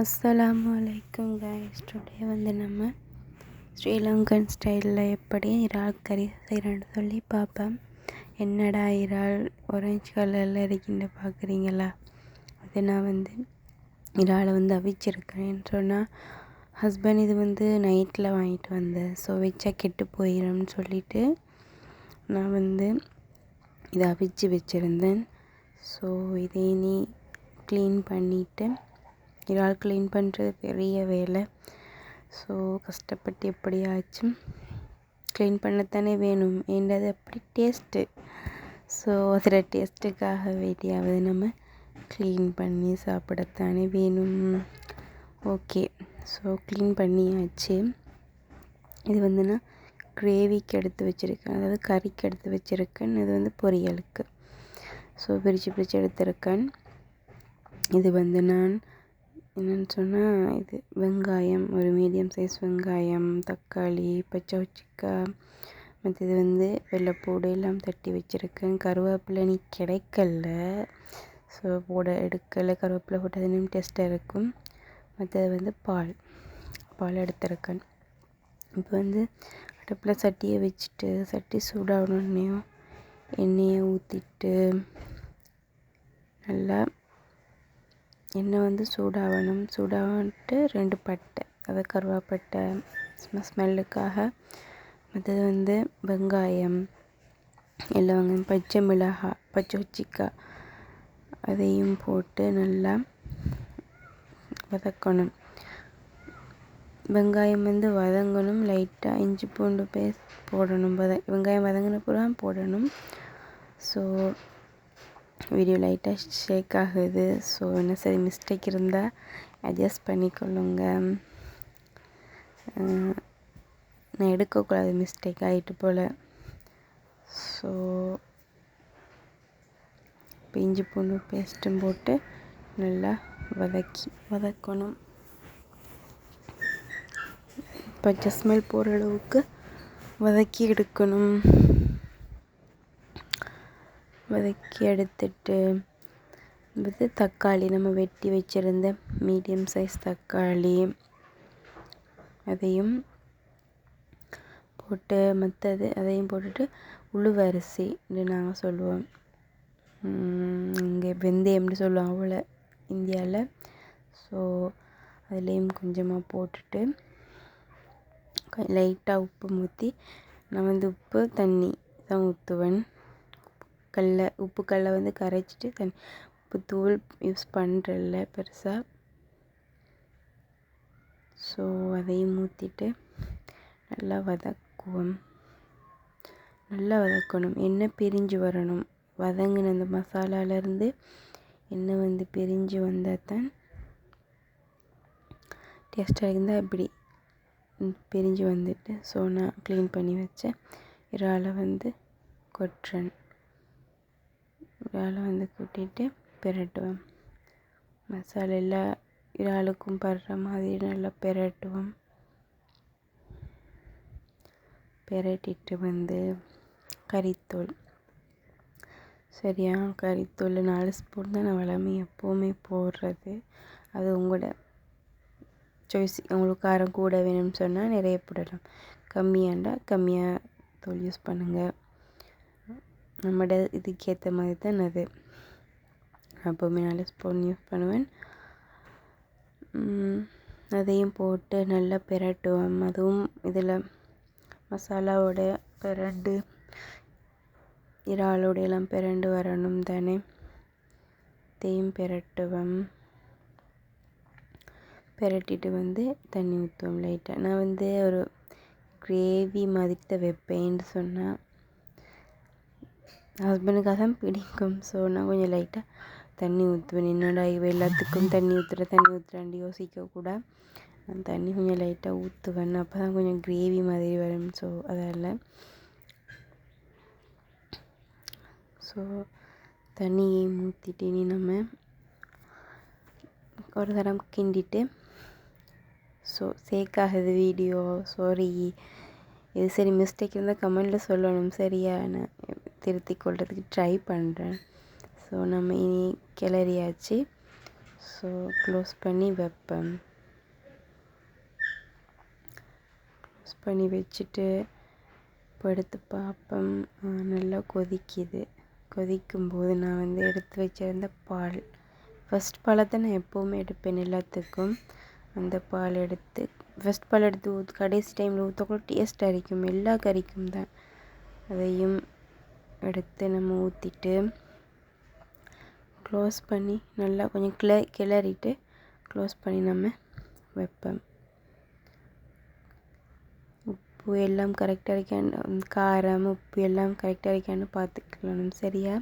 அஸ்ஸலாமு அலைக்கும் guys today வந்து நம்ம ஸ்ரீலங்கன் ஸ்டைலில் எப்படி இறால் கறி செய்கிறேன்னு சொல்லி பார்ப்பேன் என்னடா இறால் ஆரஞ்சு கலரில் இருக்கின்ற பார்க்குறீங்களா? அது நான் வந்து இறாலை வந்து அவிச்சிருக்கிறேன்னு சொன்னால் ஹஸ்பண்ட் இது வந்து நைட்டில் வாங்கிட்டு வந்தேன் ஸோ வச்சா கெட்டு போயிடும்னு சொல்லிட்டு நான் வந்து இதை அவிச்சு வச்சுருந்தேன். ஸோ இதை நீ க்ளீன் பண்ணிவிட்டு இறால் க்ளீன் பண்ணுறது பெரிய வேலை ஸோ கஷ்டப்பட்டு எப்படியாச்சும் க்ளீன் பண்ணத்தானே வேணும். ஏன்றது அப்படி டேஸ்ட்டு ஸோ அதில் டேஸ்ட்டுக்காக வேண்டியாவது நம்ம க்ளீன் பண்ணி சாப்பிடத்தானே வேணும். ஓகே ஸோ க்ளீன் பண்ணியாச்சு. இது வந்து நான் கிரேவிக்கு எடுத்து வச்சுருக்கேன். அதாவது கறிக்கு எடுத்து வச்சுருக்கேன். இது வந்து பொரியலுக்கு. ஸோ பிரித்து பிரித்து எடுத்திருக்கேன். இது வந்து நான் என்னென்னு சொன்னால் இது வெங்காயம் ஒரு மீடியம் சைஸ் வெங்காயம் தக்காளி பச்சை வச்சிக்காய் மற்றது வந்து வெள்ளைப்பூடு எல்லாம் தட்டி வச்சுருக்கேன். கருவேப்பிலை நீ கிடைக்கல. ஸோ போட எடுக்கலை. கருவேப்பிலை போட்டது இன்னும் டேஸ்ட்டாக இருக்கும். மற்றது வந்து பால். பால் எடுத்திருக்கேன். இப்போ வந்து அடுப்பில் சட்டியை வச்சுட்டு சட்டி சூடாகணுன்னையும் எண்ணெயை ஊற்றிட்டு நல்லா எண்ணெய் வந்து சூடாகணும் சூடாகிட்டு ரெண்டு பட்டை. அது கருவாப்பட்டை ஸ்மெல்லுக்காக. மற்றது வந்து வெங்காயம் எல்லாம் வெங்காயம் பச்சை மிளகாய் பச்சை உச்சிக்காய் அதையும் போட்டு நல்லா வதக்கணும். வெங்காயம் வந்து வதங்கணும். லைட்டாக இஞ்சி பூண்டு பேஸ்ட் போடணும். வத வெங்காயம் வதங்கின பிறகு போடணும். ஸோ வீடியோ லைட்டாக ஷேக் ஆகுது. ஸோ என்ன சரி மிஸ்டேக் இருந்தால் அட்ஜஸ்ட் பண்ணிக்கொள்ளுங்க. நான் எடுக்கக்கூடாது மிஸ்டேக் ஆகிட்டு போல். ஸோ பிஞ்சு பூண்டு பேஸ்ட்டும் போட்டு நல்லா வதக்கி வதக்கணும். இப்போ ஸ்மெல் போகிற அளவுக்கு வதக்கி எடுக்கணும். வதக்கி எடுத்துட்டு வந்து தக்காளி நம்ம வெட்டி வச்சுருந்த மீடியம் சைஸ் தக்காளி. அதையும் போட்டு மற்றது அதையும் போட்டுட்டு உளுவரிசி நாங்கள் சொல்லுவோம். இங்கே வெந்தயம்னு சொல்லுவோம் அவ்வளோ இந்தியாவில் ஸோ அதுலேயும் கொஞ்சமாக போட்டுட்டு லைட்டாக உப்பு ஊற்றி நான் வந்து உப்பு தண்ணி தான் ஊற்றுவேன் கல்ல உப்பு கல்லை வந்து கரைச்சிட்டு தண்ணி உப்பு தூள் யூஸ் பண்ணுறல பெருசாக ஸோ அதையும் ஊற்றிட்டு நல்லா வதக்குவோம். நல்லா வதக்கணும். எண்ணெய் பிரிஞ்சு வரணும். வதங்கின அந்த மசாலாலேருந்து எண்ணெய் வந்து பிரிஞ்சு வந்தால் தான் டேஸ்ட்டாக இருந்தால் இப்படி பிரிஞ்சு வந்துட்டு ஸோ நான் க்ளீன் பண்ணி வச்சேன் இறாலை வந்து கொட்டுறேன். இறாலை வந்து கூட்டிட்டு பிரட்டுவேன் மசாலா எல்லா இறாலுக்கும் படுற மாதிரி நல்லா பிரட்டுவோம். பிரட்டிட்டு வந்து கறித்தூள். சரியா? கறித்தூள் நாலு ஸ்பூன் தான் நான் வளமை எப்போவுமே போடுறது. அது உங்களோட சாய்ஸ் உங்களுக்கு காரம் கூட வேணும்னு சொன்னால் நிறைய போடலாம். கம்மியாண்டா கம்மியாக தூள் யூஸ் பண்ணுங்கள் நம்மளோட இதுக்கேற்ற மாதிரி தான் அது. அப்போவுமே நாலு ஸ்பூன் யூஸ் பண்ணுவேன். அதையும் போட்டு நல்லா பிரட்டுவேன் அதுவும் இதில் மசாலாவோட பிரண்டு இறாலோடையெல்லாம் பிரண்டு வரணும் தானே. தேயும் பிரட்டுவேன் பிரட்டிட்டு வந்து தண்ணி ஊற்றுவோம் லைட்டாக நான் வந்து ஒரு கிரேவி மாதிரி தான் வைப்பேன்னு சொன்னால் ஹஸ்பண்டுக்காக தான் பிடிக்கும். ஸோ நான் கொஞ்சம் லைட்டாக தண்ணி ஊற்றுவேன் என்னடா இவ எல்லாத்துக்கும் தண்ணி ஊற்றுற தண்ணி ஊற்றுறாண்டு யோசிக்கக்கூட நான் தண்ணி கொஞ்சம் லைட்டாக ஊற்றுவேன் அப்போ தான் கொஞ்சம் கிரேவி மாதிரி வரும். ஸோ அதால். ஸோ தண்ணியை ஊற்றிட்டு இனி நம்ம ஒரு தரம் கிண்டிட்டு ஸோ சேக் ஆகுது வீடியோ சாரி இது சரி மிஸ்டேக் இருந்தால் கமெண்டில் சொல்லணும். சரியா? நான் திருத்தி கொள்றதுக்கு ட்ரை பண்ணுறேன் ஸோ நம்ம இனி கிளறியாச்சு. ஸோ க்ளோஸ் பண்ணி வைப்பேன் க்ளோஸ் பண்ணி வச்சுட்டு படுத்து எடுத்து பார்ப்பேன் நல்லா கொதிக்குது. கொதிக்கும்போது நான் வந்து எடுத்து வச்சிருந்த பால். ஃபஸ்ட் பாலை தான் நான் எப்போவுமே எடுப்பேன் எல்லாத்துக்கும். அந்த பால் எடுத்து ஃபஸ்ட் பால் எடுத்து ஊற்று கடைசி டைமில் ஊற்றக்குள்ள டேஸ்ட்டாக இருக்கும் எல்லா கறிக்கும் தான். அதையும் எடுத்து நம்ம ஊற்றிட்டு க்ளோஸ் பண்ணி நல்லா கொஞ்சம் கிள கிளறிட்டு க்ளோஸ் பண்ணி நம்ம வைப்பேன் உப்பு எல்லாம் கரெக்டாக இருக்கான்னு காரம் உப்பு எல்லாம் கரெக்டாக இருக்கான்னு பார்த்துக்கலாம் சரியா?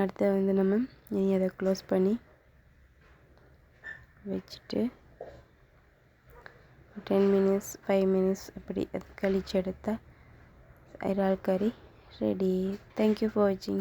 அடுத்து வந்து நம்ம இனி அதை க்ளோஸ் பண்ணி வச்சுட்டு ടെൻ മിനിറ്റ്സ് ഫൈവ് മിനിറ്റ്സ് അപ്പടി കളിച്ചെടുത്താൽ ഒരാൾക്കാർ ready thank you for watching